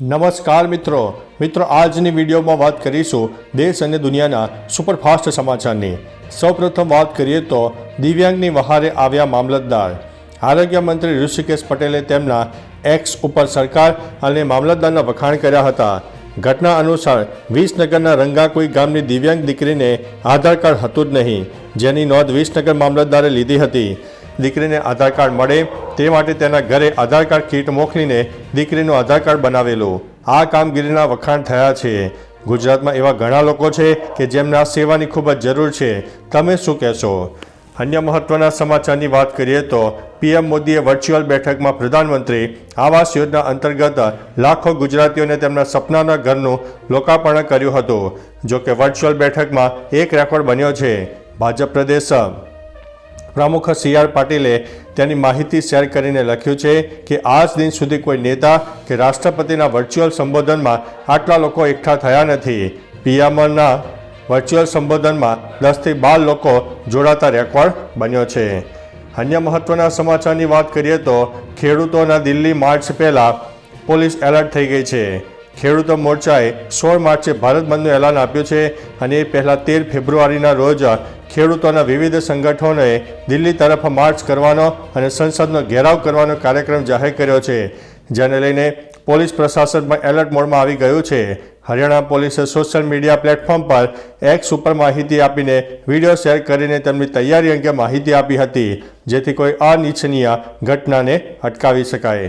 નમસ્કાર મિત્રો. મિત્રો, આજની વિડીયોમાં વાત કરીશું દેશ અને દુનિયાના સુપરફાસ્ટ સમાચારની. સૌપ્રથમ વાત કરીએ તો દિવ્યાંગની વહારે આવ્યા મામલતદાર. આરોગ્ય મંત્રી ઋષિકેશ પટેલે તેમના એક્સ ઉપર સરકાર અને મામલતદારના વખાણ કર્યા હતા. ઘટના અનુસાર વિસનગરના રંગાકુઈ ગામની દિવ્યાંગ દીકરીને આધાર કાર્ડ હતું જ નહીં, જેની નોંધ વિસનગર મામલતદારે લીધી હતી. દીકરીને આધાર કાર્ડ મળે તે માટે તેના ઘરે આધાર કાર્ડ કીટ મોકલીને દીકરીનું આધાર કાર્ડ બનાવેલું. આ કામગીરીના વખાણ થયા છે. ગુજરાતમાં એવા ઘણા લોકો છે કે જેમને આ સેવાની ખૂબ જ જરૂર છે. તમે શું કહેશો? અન્ય મહત્વના સમાચારની વાત કરીએ તો પીએમ મોદીએ વર્ચ્યુઅલ બેઠકમાં પ્રધાનમંત્રી આવાસ યોજના અંતર્ગત લાખો ગુજરાતીઓને તેમના સપનાના ઘરનું લોકાર્પણ કર્યું હતું. જો કે વર્ચ્યુઅલ બેઠકમાં એક રેકોર્ડ બન્યો છે. ભાજપ પ્રદેશ પ્રમુખ સી આર પાટીલે તેની માહિતી શેર કરીને લખ્યું છે કે આજ દિન સુધી કોઈ નેતા કે રાષ્ટ્રપતિના વર્ચ્યુઅલ સંબોધનમાં આટલા લોકો એકઠા થયા નથી. પીએમના વર્ચ્યુઅલ સંબોધનમાં દસથી બાર લોકો જોડાતા રેકોર્ડ બન્યો છે. અન્ય મહત્વના સમાચારની વાત કરીએ તો ખેડૂતોના દિલ્હી માર્ચ પહેલાં પોલીસ એલર્ટ થઈ ગઈ છે. ખેડૂતો મોરચાએ સોળ માર્ચે ભારત બંધનું એલાન આપ્યું છે અને એ પહેલાં તેર ફેબ્રુઆરીના રોજ ખેડૂતોના વિવિધ સંગઠનોએ દિલ્હી તરફ માર્ચ કરવાનો અને સંસદનો ઘેરાવ કરવાનો કાર્યક્રમ જાહેર કર્યો છે, જેને લઈને પોલીસ પ્રશાસન પણ એલર્ટ મોડમાં આવી ગયું છે. હરિયાણા પોલીસે સોશિયલ મીડિયા પ્લેટફોર્મ પર એક્સ ઉપર માહિતી આપીને વીડિયો શેર કરીને તેમની તૈયારી અંગે માહિતી આપી હતી, જેથી કોઈ અનિચ્છનીય ઘટનાને અટકાવી શકાય.